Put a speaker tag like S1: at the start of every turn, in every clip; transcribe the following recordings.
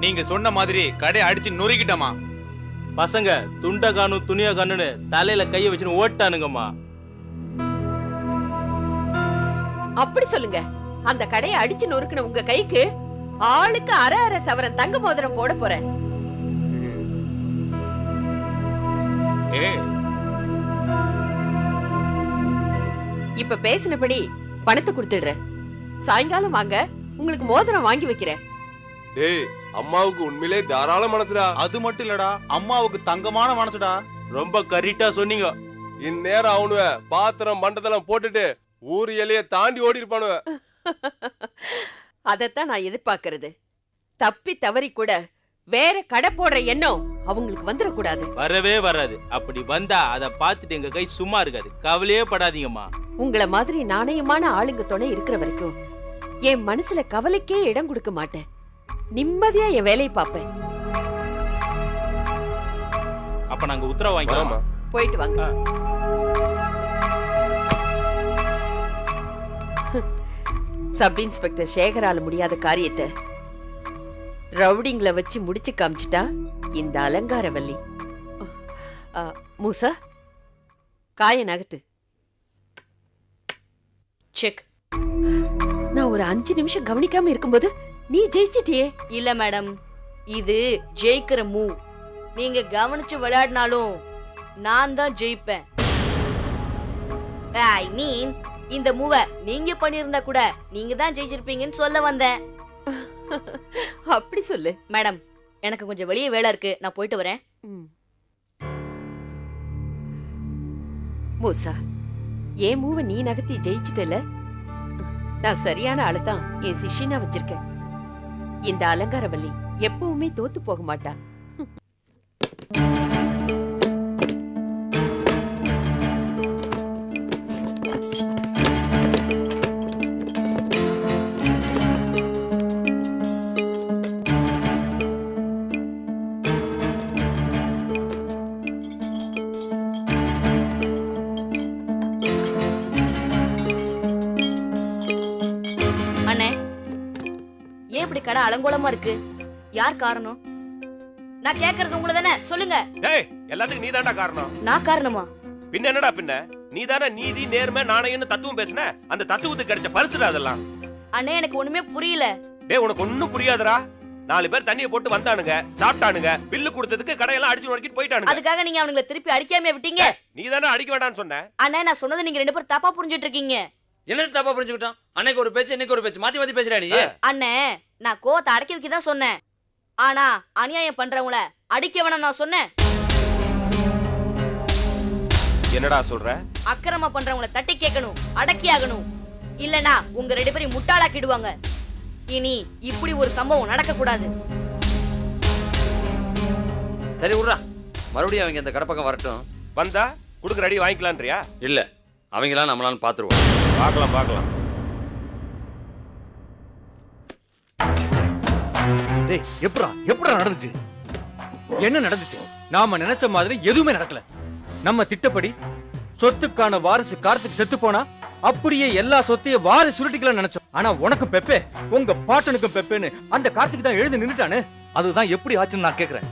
S1: நீங்க சொன்ன மாதிரி கடை அடிச்சு நொறுக்கிட்டமா?
S2: பசங்க துண்ட காணும் துணிய காணுன்னு தலையில கைய வச்சுன்னு ஓட்டானுங்கம்மா.
S3: அப்படி சொல்லுங்க. அந்த கடையை அடிச்சு நொறுக்குன உங்க கைக்கு ஆளுக்கு அரை அரை சவரன் தங்க மோதிரம் போட போறேன்.
S1: ஏ.
S3: இப்ப பேசினபடி பணத்தை கொடுத்துடுறேன். சாயங்காலம் வாங்க உங்களுக்கு மோதிரம் வாங்கி வைக்கிறேன்.
S4: டேய் அம்மாவுக்கு உண்மையிலே தாராள மனசுடா.
S1: அது மட்டும் இல்லடா அம்மாவுக்கு தங்கமான மனசுடா.
S2: ரொம்ப கரெக்டா சொன்னீங்க.
S4: இந்நேரம் அவனுவ பாத்திரம் மண்டதெல்லாம் போட்டுட்டு ஊர் எல்லைய தாண்டி ஓடி இருப்பானுவ
S3: அதைத்தான் நான் எதிர்பார்க்கறது. தப்பி தவறி கூட வேற கடை போடுற எண்ணம் அவங்களுக்கு வந்துடக்கூடாது.
S2: வரவே வராது. அப்படி வந்தா அத பார்த்துட்டு எங்க கை சும்மா இருக்காது. கவலையே படாதீங்கம்மா.
S3: உங்கள மாதிரி நாணயமான ஆளுங்க துணை இருக்கிற வரைக்கும் என் மனசுல கவலைக்கே இடம் கொடுக்க மாட்டேன். நிம்மதியா என் வேலையை பார்ப்பேன்.
S2: அப்ப நாங்க உத்தரவு வாங்கிக்கலாமா.
S3: போயிட்டு வாங்க. சப் இன்ஸ்பெக்டர் சேகரால முடியாத காரியத்தை ரவுடிங்கள வச்சு முடிச்சு காமிச்சிட்டா இந்த அலங்காரவல்லி அ, மூசா காய நகத்து செக். நான் ஒரு அஞ்சு நிமிஷம் கவனிக்காம இருக்கும்போது நீ ஜெயிச்சிட்டியே.
S5: இல்ல மேடம். இது ஜெயிக்கிற மூவ் நீங்க கவனிச்சு விளையாடினாலும் நான் தான் ஜெயிப்பேன். ஐ மீன் இந்த மூவ நீங்க பண்ணியிருந்தா கூட நீங்க தான் ஜெயிச்சிருப்பீங்கன்னு சொல்ல வந்தேன்.
S3: அப்படி சொல்லு.
S5: மேடம் எனக்கு கொஞ்சம் வெளியே வேலை இருக்கு. நான் போயிட்டு வரேன்.
S3: மூசா என் மூவ நீ நகர்த்தி ஜெயிச்சிட்டல? நான் சரியான ஆளு தான். என் சிஷினா வச்சிருக்கேன். இந்த அலங்காரவல்லி எப்பவுமே தோத்து போக மாட்டா.
S5: கடை அலங்கோலமா இருக்கு? யார் காரணம்? நான் கேக்குறது உங்களை தானே? சொல்லுங்க.
S6: டேய் எல்லாத்துக்கும் நீ தான்டா காரணம்.
S5: நான் காரணமா?
S6: பின்ன என்னடா பின்ன? நீ தானே நீதி நேர்மை நாணயம்னு தத்துவம் பேசுன? அந்த தத்துவத்துக்கு கிடைச்ச பரிசுடா அதெல்லாம்.
S5: அண்ணே எனக்கு ஒண்ணுமே புரியல.
S6: டேய் உனக்கு ஒண்ணும் புரியாதுடா. நாலு பேர் தண்ணியை போட்டு வந்தானுங்க சாப்பிட்டானுங்க பில்லு கொடுத்ததுக்கு கடையெல்லாம் அடிச்சு நொறுக்கிட்டு போயிட்டானுங்க.
S5: அதுக்காக நீங்க அவனுங்களை திருப்பி அடிக்காம விட்டீங்க.
S6: நீ தானே அடிக்க வேண்டாம்னு சொன்ன?
S5: அண்ணே நான் சொன்னது நீங்க ரெண்டு பேரும் தப்பா புரிஞ்சிட்டு இருக்கீங்க.
S7: என்னது தப்பா புரிஞ்சுக்கிட்டான்? அன்னைக்கு ஒரு பேச்சு இன்னைக்கு ஒரு பேச்சு. மாத்தி மாத்தி பேசுறா நீ?
S5: அண்ணே நான் கோவத்தை அடக்கி வைக்க தான் சொன்னேன். ஆனா அநியாயம் பண்றவங்கள அடிக்க வேணாம் நான் சொன்னேன்.
S6: என்னடா சொல்ற?
S5: அக்கிரமம் பண்றவங்கள தட்டி கேட்கணும் அடக்கி ஆகணும். இல்லனா உங்க ரெண்டு பேரையும் முட்டாளாக்கிடுவாங்க. இனி இப்படி ஒரு சம்பவம் நடக்க கூடாது
S7: சரி விட்றா. மறுபடியும் அவங்க இந்த கடப்பக்கம் வரட்டும்.
S6: வந்தா குடுக்குற அடி வாங்கிக்கலான்றியா?
S7: இல்ல. அவங்களாம் நம்மளால பாத்துருவோம்
S6: பார்க்கலாம் பார்க்கலாம்.
S8: டேய் எப்படா எப்படா நடந்துச்சு? என்ன நடந்துச்சு? நாம நினைச்ச மாதிரி எதுவுமே நடக்கல. நம்ம திட்டப்படி சொத்துக்கான வாரிசு கார்த்திக் செத்து போனா அப்படியே எல்லா சொத்தையும் வாரி சுருட்டிக்கலாம் நினைச்சோம். ஆனா உனக்கு பெப்பே உங்க பாட்டனுக்கும் பெப்பேன்னு அந்த கார்த்திக் தான் எழுந்து நின்னுட்டானே?
S9: அதுதான் எப்படி ஆச்சுன்னு நான் கேக்குறேன்.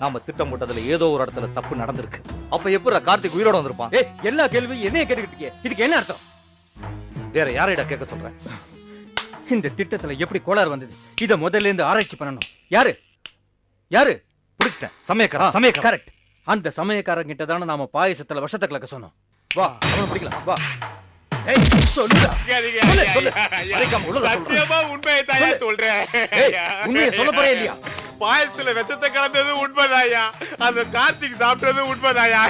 S9: நாம திட்டம் போட்டதுல ஏதோ ஒரு இடத்துல தப்பு நடந்திருக்கு. அப்ப எப்படா கார்த்திக் உயிரோட வந்திருப்பான்?
S8: ஏய் எல்லா கேள்வியும் என்னைய கேட்டுக்கிட்டீங்க இதுக்கு என்ன அர்த்தம்?
S9: வேற யாரைடா கேட்க சொல்றேன்
S8: இந்த திட்டத்துல எப்படி கோளாறு வந்தது? இத முதல்ல இருந்து ஆராய்ச்சி பண்ணணும். யாரு? யாரு?
S9: பிடிச்சிட்டேன். சமயக்காரன். சமயக்காரன்.
S8: கரெக்ட் அந்த சமயக்காரன் கிட்ட தானே நாம பாயசத்துல விஷத்தை கலக்க சொன்னோம். வா அவனை பிடிக்கலாம். வா. ஏய் சொல்லுடா. சொல்லு, சொல்லு. மறைக்காம உள்ளத சொல்றா.
S4: சத்தியமா உண்மையை தாயா
S8: சொல்லு.
S4: சொல்றேன்.
S8: ஏய், உண்மையை சொல்ல போறே இல்லையா?
S4: பாயசத்துல விஷத்தை கலந்தது உண்மைதாயா அந்த கார்த்திக் சாப்பிட்டது உண்மைதாயா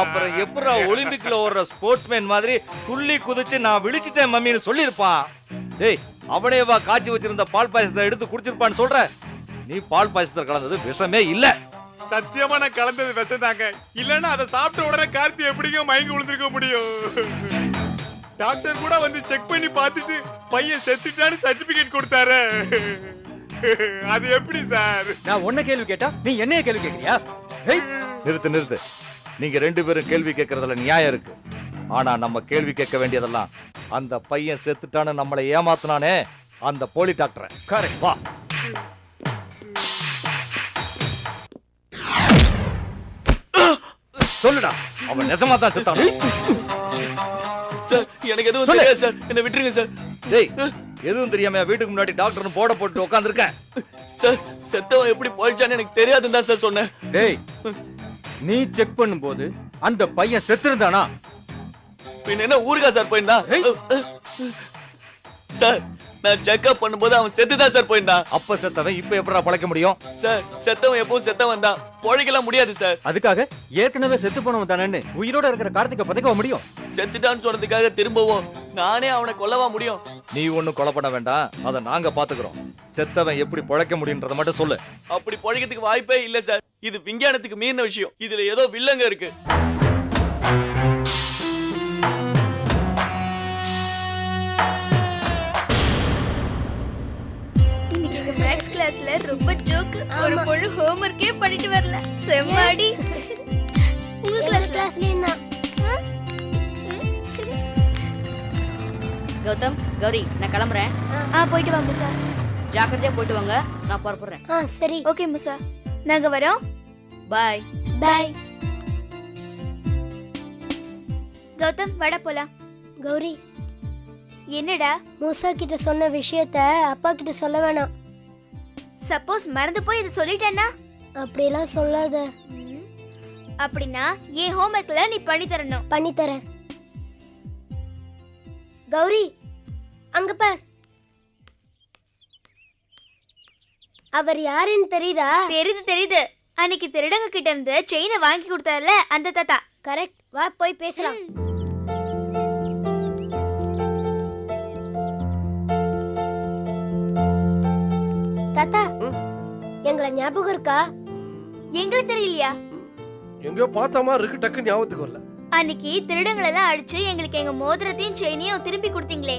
S9: அப்புறம் எப்படா ஒலிம்பிக்ல ஓடுற ஸ்போர்ட்ஸ்மேன் மாதிரி துள்ளி குதிச்சு நான் விழிச்சிட்டேன் மம்மின்னு சொல்லியிருப்பான். டேய் அவனே வா காய்ச்சி வச்சிருந்த பால் பாயசத்தை எடுத்து குடிச்சிருப்பான்னு சொல்ற. நீ பால் பாயசத்துல கலந்தது விஷமே இல்ல.
S4: சத்தியமா நான் கலந்தது விஷதாங்க இல்லன்னா அதை சாப்பிட்ட உடனே கார்த்தி எப்படிங்க மயங்கி விழுந்திருக்க முடியும்? டாக்டர் கூட வந்து செக் பண்ணி பார்த்துட்டு பையன் செத்துட்டான்னு சர்டிபிகேட் கொடுத்தாரு. அது எப்படி சார்?
S8: நான் ஒன்ன கேள்வி கேட்டா நீ என்னைய கேள்வி கேக்குறியா
S9: நிறுத்து நிறுத்து. நீங்க ரெண்டு பேரும் கேள்வி கேட்கறதுல நியாயம் இருக்கு. ஆனா நம்ம கேள்வி கேட்க வேண்டியதெல்லாம் அந்த பையன் செத்துட்டான்னு நம்மளை ஏமாத்தினானே அந்த போலி டாக்டர்.
S8: கரெக்ட்
S9: வா. சொல்லுடா. அவன் நெசமா தான் செத்தான்?
S2: சார் எனக்கு எதுவும் தெரியாது சார். என்ன விட்டுருங்க சார்.
S9: டேய் எதுவும் தெரியாம வீட்டுக்கு முன்னாடி டாக்டர்னு போட போட்டு உட்காந்துருக்கேன்
S2: சார் செத்தவன் எப்படி போயிடுச்சான்னு எனக்கு தெரியாதுன்னு தான் சார் சொன்னேன்.
S8: டேய் நீ செக் பண்ணும்போது அந்த பையன் செத்துருந்தானா?
S2: பின்ன என்ன ஊருக்கா சார் போயிருந்தான் சார் நான் செக்அப் பண்ணும்போது அவன் செத்து தான் சார் போயிருந்தான்.
S9: அப்ப செத்தவன் இப்ப எப்படா பழைக்க முடியும்?
S2: சார் செத்தவன் எப்பவும் செத்தவன் தான். பொழைக்கலாம் முடியாது சார்.
S8: அதுக்காக ஏற்கனவே செத்து போனவன் தானேன்னு உயிரோட இருக்கிற கார்த்திகை பதக்க முடியும்?
S2: செத்துட்டான்னு சொன்னதுக்காக திரும்பவும் நானே அவனை கொல்லவா முடியும்?
S9: நீ ஒண்ணும் கொலை பண்ண வேண்டாம். அதை நாங்க பாத்துக்கிறோம். செத்தவன் எப்படி பழைக்க முடியுன்றத மட்டும் சொல்லு.
S2: அப்படி பொழைக்கிறதுக்கு வாய்ப்பே இல்ல சார். இது விஞ்ஞானத்துக்கு மீறின விஷயம். இதுல ஏதோ வில்லங்க இருக்கு.
S10: கிளாஸ்ல ரொம்ப ஜோக் ஒரு பொண்ணு ஹோம்வொர்க்கே பண்ணிட்டு வரல. செம்மாடி. உங்க கிளாஸ்லயும் தான்
S5: கௌதம் கௌரி நான் கிளம்புறேன்.
S10: ஆ. போயிட்டு வாங்க சார்
S5: ஜாக்கிரதையா போயிட்டு வாங்க. நான் புறப்படுறேன்.
S10: ஆ சரி. ஓகே முசா நாங்க வரோம்.
S5: பாய்
S10: பாய் கௌதம் வட போலாம். கௌரி. என்னடா? மூசா கிட்ட சொன்ன விஷயத்த அப்பா கிட்ட சொல்ல வேணாம். சப்போஸ் மறந்து போய் இதை சொல்லிட்டேன்னா? அப்படியெல்லாம் சொல்லாத. அப்படின்னா என் ஹோம்ஒர்க்ல நீ பண்ணி தரணும். பண்ணி தரேன். கௌரி அங்க பார். அவர் யாருன்னு தெரியுதா? தெரியுது தெரியுது. அன்னைக்கு திருடங்க கிட்ட இருந்து செயினை வாங்கி கொடுத்தாருல அந்த தாத்தா. கரெக்ட் வா போய் பேசலாம். தாத்தா எங்களை ஞாபகம் இருக்கா? எங்களுக்கு தெரியலையா?
S11: எங்கேயோ பார்த்த மாதிரி இருக்கு டக்கு ஞாபகத்துக்கு வரல.
S10: அன்னைக்கு திருடங்களை எல்லாம் அடிச்சு எங்களுக்கு எங்க மோதிரத்தையும் செயினையும் திருப்பி கொடுத்தீங்களே.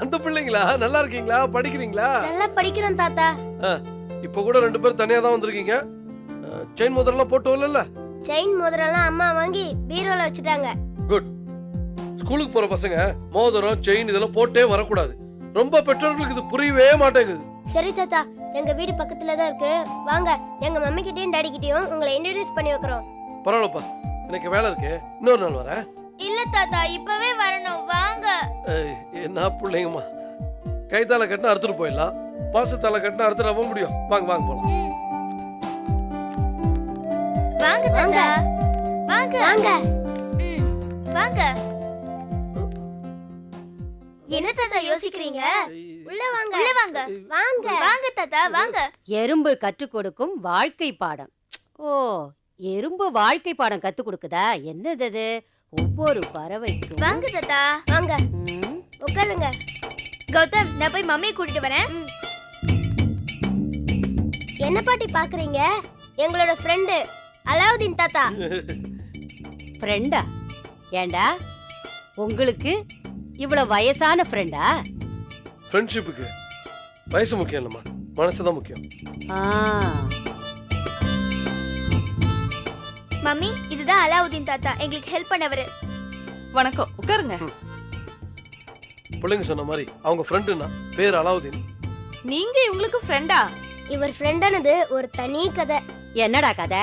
S11: அந்த- பிள்ளைங்களா? நல்லா இருக்கீங்களா? படிக்கிறீங்களா?
S10: நல்லா படிக்கிறோம் தாத்தா.
S11: இப்போ கூட ரெண்டு பேரும் தனியா தான் வந்திருக்கீங்க. செயின் முதல்ல போட்டு வரல
S10: செயின் மோதிரம்லாம் அம்மா வாங்கி பீரோல வச்சுட்டாங்க.
S11: குட். ஸ்கூலுக்கு போற பசங்க மோதிரம் செயின் இதெல்லாம் போட்டே வரக்கூடாது. ரொம்ப பெற்றோர்களுக்கு இது புரியவே மாட்டேங்குது.
S10: சரி தாத்தா எங்க வீடு பக்கத்துல தான் இருக்கு. வாங்க எங்க மம்மி கிட்டயும் டாடி கிட்டயும் உங்களை இன்ட்ரடியூஸ் பண்ணி வைக்கிறோம்.
S11: பரவாயில்லப்பா எனக்கு வேலை இருக்கு. இன்னொரு நாள் வரேன்.
S10: இல்ல தாத்தா இப்பவே வரணும். வாங்க.
S11: என்ன பிள்ளைங்கம்மா. கைத்தால கட்டினா அறுத்துட்டு போயிடலாம். பாசத்தால கட்டினா அறுத்துட்டு போக முடியும். வாங்க வாங்க போலாம்.
S10: வாங்க தாத்தா. வாங்க. வாங்க. வாங்க. என்ன தாத்தா யோசிக்கிறீங்க? உள்ள வாங்க. உள்ள வாங்க. வாங்க. வாங்க தாத்தா வாங்க.
S12: எறும்பு கற்றுக் கொடுக்கும் வாழ்க்கை பாடம். ஓ எறும்பு வாழ்க்கை பாடம் கத்து கொடுக்குதா? என்னது அது? ஒவ்வொரு பறவைக்கும்.
S10: வாங்க தாத்தா. வாங்க.
S12: ம்,
S10: உட்காருங்க. கௌதம் நான் போய் மம்மியை கூட்டிட்டு வரேன். என்ன பாட்டி பாக்குறீங்க? எங்களோட ஃப்ரெண்டு அலாவுதீன் தாத்தா.
S12: ஃப்ரெண்டா ஏண்டா? உங்களுக்கு இவ்வளவு வயசான ஃப்ரெண்டா
S11: ஃப்ரெண்ட்ஷிப்புக்கு வயசு முக்கியம் இல்லைம்மா. மனசு தான் முக்கியம்.
S12: ஆ.
S10: மம்மி இதுதான் அலாவுதீன் தாத்தா. எங்களுக்கு ஹெல்ப் பண்ணவரு.
S13: வணக்கம். உட்காருங்க.
S11: பிள்ளைங்க சொன்ன மாதிரி அவங்க ஃப்ரெண்டுன்னா பேர் அலாவுதீன்.
S13: நீங்க இவங்களுக்கு ஃப்ரெண்டா
S10: இவர் ஃப்ரெண்டானது ஒரு தனி கதை.
S12: என்னடா கதை?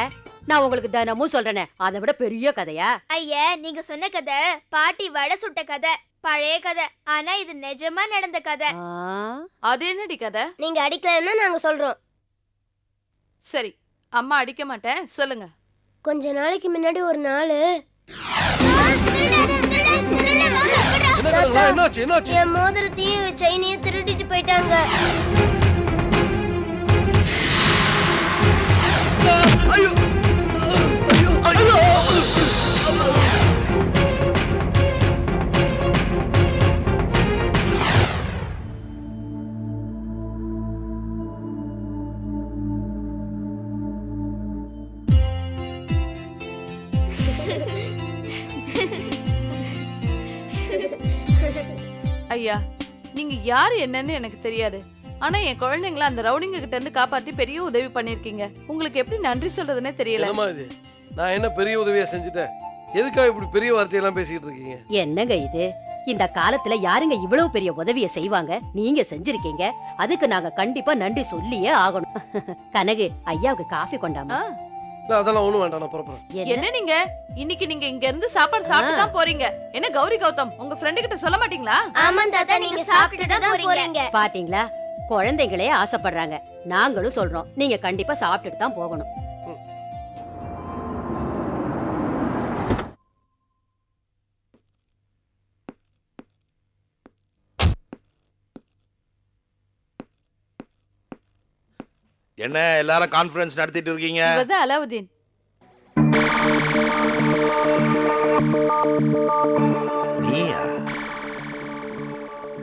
S12: நான் உங்களுக்கு தினமும் சொல்றேனே. அதை விட பெரிய கதையா?
S10: ஐயா நீங்க சொன்ன கதை பாட்டி வடை சுட்ட கதை பழைய கதை. ஆனா இது நிஜமா நடந்த கதை.
S12: ஆ,
S13: அது என்னடி கதை?
S10: நீங்க அடிக்கலன்னா நாங்க சொல்றோம்.
S13: சரி அம்மா அடிக்க மாட்டேன். சொல்லுங்க.
S10: கொஞ்ச நாளைக்கு முன்னாடி ஒரு நாள். என் மோதிரத்தையும் செயினையும் திருடிட்டு போயிட்டாங்க.
S13: ஐயா. ஐயா நீங்க யாரு என்னன்னு எனக்கு தெரியாது. ஆனா என் குழந்தைங்கள அந்த ரவுடிங்க கிட்ட இருந்து காப்பாத்தி பெரிய உதவி பண்ணிருக்கீங்க உங்களுக்கு எப்படி நன்றி சொல்றதுன்னே தெரியல.
S11: நான் என்ன பெரிய உதவியா செஞ்சுட்டேன்? எதுக்காக இப்படி பெரிய வார்த்தையெல்லாம் பேசிக்கிட்டு இருக்கீங்க?
S12: என்னங்க இது? இந்த காலத்துல யாருங்க இவ்வளவு பெரிய உதவிய செய்வாங்க? நீங்க செஞ்சிருக்கீங்க. அதுக்கு நாங்க கண்டிப்பா நன்றி சொல்லியே ஆகணும். கனகு ஐயாவுக்கு காஃபி கொண்டாமா?
S11: அதெல்லாம் ஒண்ணும் வேண்டாம் நான் புறப்படுறேன்.
S13: என்ன? நீங்க? இன்னைக்கு நீங்க இங்க இருந்து சாப்பாடு சாப்பிட்டு தான் போறீங்க. என்ன கௌரி கௌதம் உங்க ஃப்ரெண்டு கிட்ட சொல்ல மாட்டீங்களா?
S10: ஆமா தாத்தா நீங்க சாப்பிட்டுட்டு தான் போறீங்க.
S12: பாத்தீங்களா? குழந்தைங்களே ஆசைப்படுறாங்க. நாங்களும் சொல்றோம். நீங்க கண்டிப்பா சாப்பிட்டுட்டு தான் போகணும்.
S14: என்ன எல்லாரும் கான்ஃபரன்ஸ் நடத்திட்டு இருக்கீங்க?
S13: இவர்தான் அலாவுதீன்.
S14: நீயா?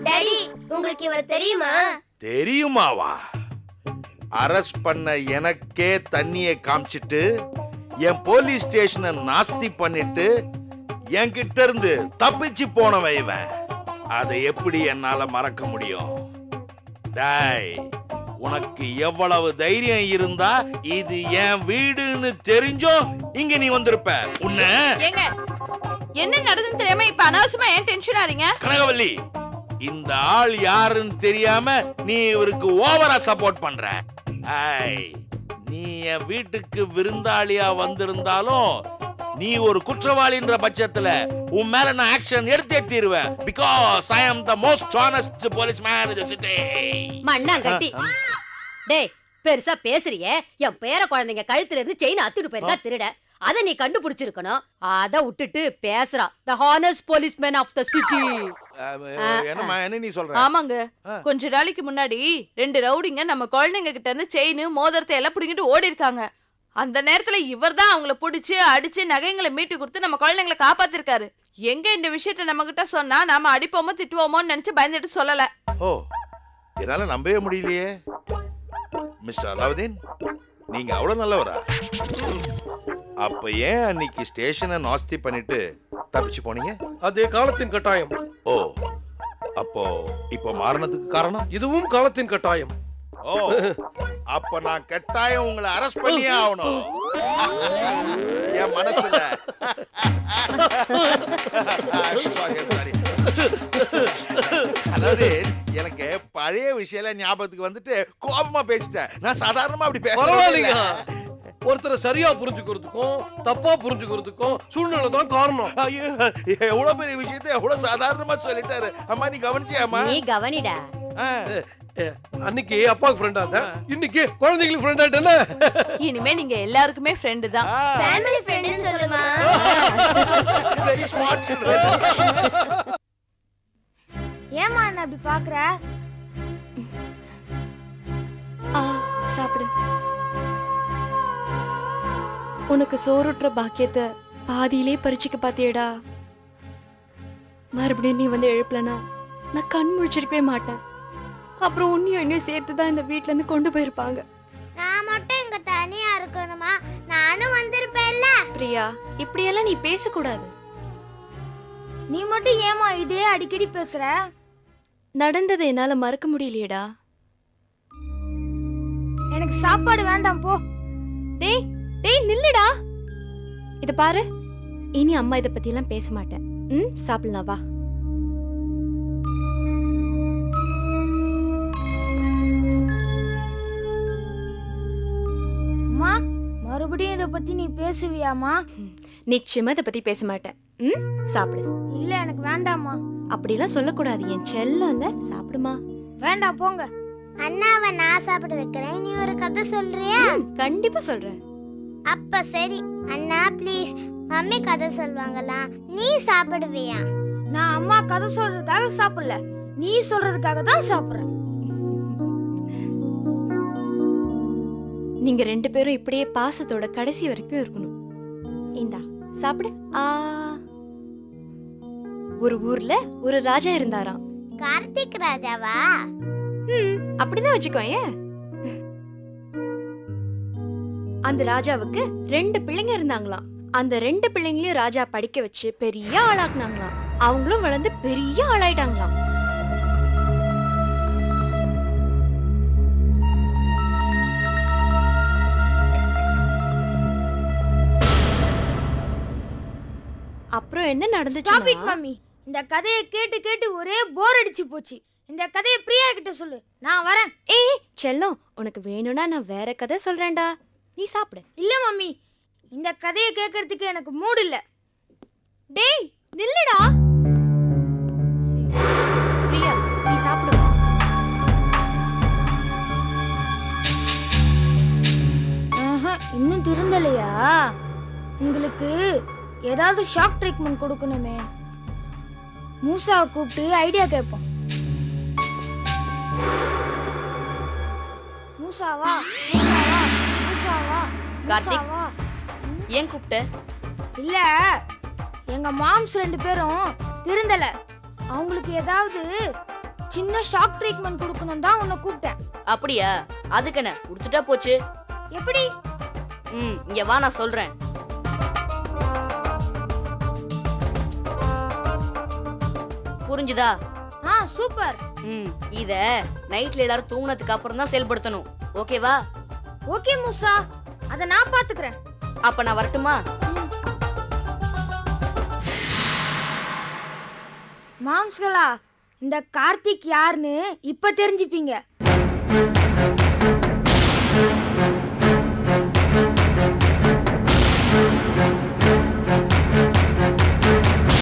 S10: டாடி உங்களுக்கு இவரை தெரியுமா?
S14: தெரியுமாவா? அரெஸ்ட் பண்ண எனக்கே தண்ணியை காமிச்சிட்டு என் போலீஸ் ஸ்டேஷனை நாஸ்தி பண்ணிட்டு என்கிட்ட இருந்து தப்பிச்சு போனவன் இவன். அதை எப்படி என்னால மறக்க முடியும்? டேய் உனக்கு எவ்வளவு தைரியம் இருந்தா இது என் வீடுன்னு தெரிஞ்சும் இங்க நீ வந்திருப்ப. உன்ன
S13: என்ன நடந்துன்னு தெரியாம இப்ப அனாவசியமா ஏன் டென்ஷன் ஆறீங்க?
S14: கனகவல்லி இந்த ஆள் யாருன்னு தெரியாம நீ இவருக்கு ஓவரா சப்போர்ட் பண்ற. நீ என் வீட்டுக்கு விருந்தாளியா வந்திருந்தாலும் நீ ஒரு குற்றவாளின்ற பட்சத்துல உன் மேல நான் ஆக்ஷன் எடுத்தே தீருவேன். Because I am the most honest police man in the city
S12: மண்ணாங்கட்டி டேய் பெருசா பேசுறியே? என் பேர குழந்தைங்க கழுத்துல இருந்து செயின் அத்துட்டு போயிருக்கா திருட. அத நீ கண்டுபிடிச்சிருக்கணும். அத விட்டுட்டு பேசுறா the honest policeman of the city
S14: என்ன நீ சொல்ற?
S13: ஆமாங்க. கொஞ்ச நாளைக்கு முன்னாடி ரெண்டு ரவுடிங்க நம்ம குழந்தைங்க கிட்ட இருந்து செயின் மோதிரத்தை எல்லாம் பிடிங்கிட்டு ஓடி இருக்காங்க அந்த நேரத்துல இவர்தான் அவங்கள பிடிச்சு அடிச்சு நகைங்களை மீட்டு கொடுத்து நம்ம குழந்தைங்களை காப்பாத்திருக்காரு. எங்க இந்த விஷயத்த நம்ம கிட்ட சொன்னா நாம அடிப்போமோ திட்டுவோமோன்னு நினைச்சு பயந்துட்டு சொல்லல.
S14: ஓ என்னால நம்பவே முடியலையே. மிஸ்டர் அலாவுதீன் நீங்க அவ்வளவு நல்லவரா? அப்ப ஏன் அன்னைக்கு ஸ்டேஷனை நாஸ்தி பண்ணிட்டு தப்பிச்சு போனீங்க?
S11: அதே காலத்தின் கட்டாயம்.
S14: ஓ அப்போ இப்போ மாறினதுக்கு காரணம்?
S11: இதுவும் காலத்தின் கட்டாயம்.
S14: ஓ அப்ப நான் கட்டாயம் உங்களை அரெஸ்ட் பண்ணியே ஆகணும். என் மனசுல. Sorry. அதாவது எனக்கு பழைய விஷயம் ஞாபகத்துக்கு வந்துட்டு கோபமா பேசிட்டேன். நான் சாதாரணமா அப்படி பேசுறேன்
S11: ஒருத்தரை சரியா புரிஞ்சுக்கிறதுக்கும் தப்பா புரிஞ்சுக்கிறதுக்கும் சூழ்நிலை தான் காரணம்.
S14: எவ்வளவு பெரிய விஷயத்தை எவ்வளவு சாதாரணமா சொல்லிட்டாரு. அம்மா நீ கவனிச்சியாமா
S12: நீ கவனிடா.
S11: அன்னைக்கு அப்பாவுக்கு ஃப்ரெண்டா இருந்தேன். இன்னைக்கு குழந்தைங்களுக்கு ஃப்ரெண்ட் ஆயிட்டேன்னு
S13: இனிமே நீங்க எல்லாருக்குமே ஃப்ரெண்டு தான்.
S10: ஃபேமிலி ஃப்ரெண்ட்னு சொல்லுமா?
S14: வெரி ஸ்மார்ட்
S10: ஏமா என்ன அப்படி பாக்குற?
S15: ஆ சாப்பிடு. உனக்கு சோறுட்டுற பாக்கியத்தை பாதியிலே பறிச்சுக்க பாத்தியேடா மறுபடியும் நீ வந்து எழுப்பலனா நான் கண் முழிச்சிருக்கவே மாட்டேன். அப்புறம் உன்னையும் என்னையும் சேர்த்து தான் இந்த வீட்ல இருந்து கொண்டு போயிருப்பாங்க.
S10: நான் மட்டும் இங்க தனியா இருக்கணுமா? நானும் வந்திருப்பேன்ல.
S15: பிரியா இப்படியெல்லாம் நீ பேசக்கூடாது.
S10: நீ மட்டும் ஏமா இதே அடிக்கடி பேசுற?
S15: நடந்ததை என்னால மறக்க முடியலையேடா.
S10: எனக்கு சாப்பாடு வேண்டாம் போ.
S15: டேய் டேய் நில்லுடா. இத பாரு. இனி அம்மா இத பத்தி எல்லாம் பேச மாட்டேன். ம் சாப்பிடலாம் வா.
S10: மறுபடியும் இத பத்தி நீ பேசுவியாமா
S15: நிச்சயமா இத பத்தி பேச மாட்டேன். ம்? சாப்பிடு.
S10: இல்ல எனக்கு வேண்டாம்மா.
S15: அப்படிலாம் சொல்லக்கூடாது. என் செல்லம்ல சாப்பிடுமா?
S10: வேண்டாம் போங்க. அண்ணாவை நான் சாப்பிட வைக்கிறேன். நீ ஒரு கதை சொல்றியா?
S15: கண்டிப்பா சொல்றேன்.
S10: அப்ப சரி. அண்ணா ப்ளீஸ் மம்மி கதை சொல்வாங்களா? நீ சாப்பிடுவியா? நான் அம்மா கதை சொல்றதுக்காக சாப்பிடல. நீ சொல்றதுக்காக தான் சாப்பிடுறேன்.
S15: நீங்க ரெண்டு பேரும் இப்படியே பாசத்தோட கடைசி வரைக்கும் இருக்கணும். இந்தா சாப்பிடு. ஆ. ஒரு ஊர்ல ஒரு ராஜா இருந்தாராம்.
S10: கார்த்திக் ராஜாவா?
S15: ம் அப்படிதான் வச்சுக்கோ ஏன்? அந்த ராஜாவுக்கு ரெண்டு பிள்ளைங்க இருந்தாங்களாம். அந்த ரெண்டு பிள்ளைங்களையும் ராஜா படிக்க வச்சு பெரிய ஆளாக்குனாங்களாம். அவங்களும் வளர்ந்து பெரிய ஆளாயிட்டாங்களாம். அப்புறம் என்ன நடந்துச்சு
S10: மம்மி இந்த கதையை கேட்டு கேட்டு ஒரே போர் அடிச்சு போச்சு. இந்த கதையை பிரியா கிட்ட சொல்லு. நான் வரேன்.
S15: ஏய் செல்லம் உனக்கு வேணும்னா நான் வேற கதை சொல்றேன்டா. நீ சாப்பிடு.
S10: இல்ல மம்மி
S16: இந்த கதையை கேட்கறதுக்கு எனக்கு மூடு இல்ல.
S15: டேய் நில்லுடா. பிரியா நீ சாப்பிடு.
S16: ஆஹா, இன்னும் திருந்தலையா? உங்களுக்கு ஏதாவது ஷாக் ட்ரீட்மெண்ட் கொடுக்கணுமே. மூசாவை கூப்பிட்டு ஐடியா கேட்போம். மூசாவா? மூசாவா? மூசாவா?
S5: கார்த்திக்.
S16: மூசாவா?
S5: ஏன் கூப்பிட்ட?
S16: இல்ல எங்க மாம்ஸ் ரெண்டு பேரும் திருந்தல. அவங்களுக்கு ஏதாவது சின்ன ஷாக் ட்ரீட்மெண்ட் கொடுக்கணும் தான் உன்னை கூப்பிட்டேன்.
S5: அப்படியா? அதுக்கென்ன கொடுத்துட்டா போச்சு.
S16: எப்படி?
S5: ம் இங்க வா நான் சொல்றேன். புரிஞ்சுதா?
S16: ஆ சூப்பர்.
S5: ம் இத நைட்ல எல்லாரும் தூங்குனதுக்கு அப்புறம் தான் செயல்படுத்தணும். ஓகேவா
S16: ஓகே மூசா. அத நான் பாத்துக்கிறேன்.
S5: அப்ப நான் வரட்டுமா?
S16: மாம்ஸ்களா இந்த கார்த்திக் யாருன்னு இப்ப தெரிஞ்சுப்பீங்க.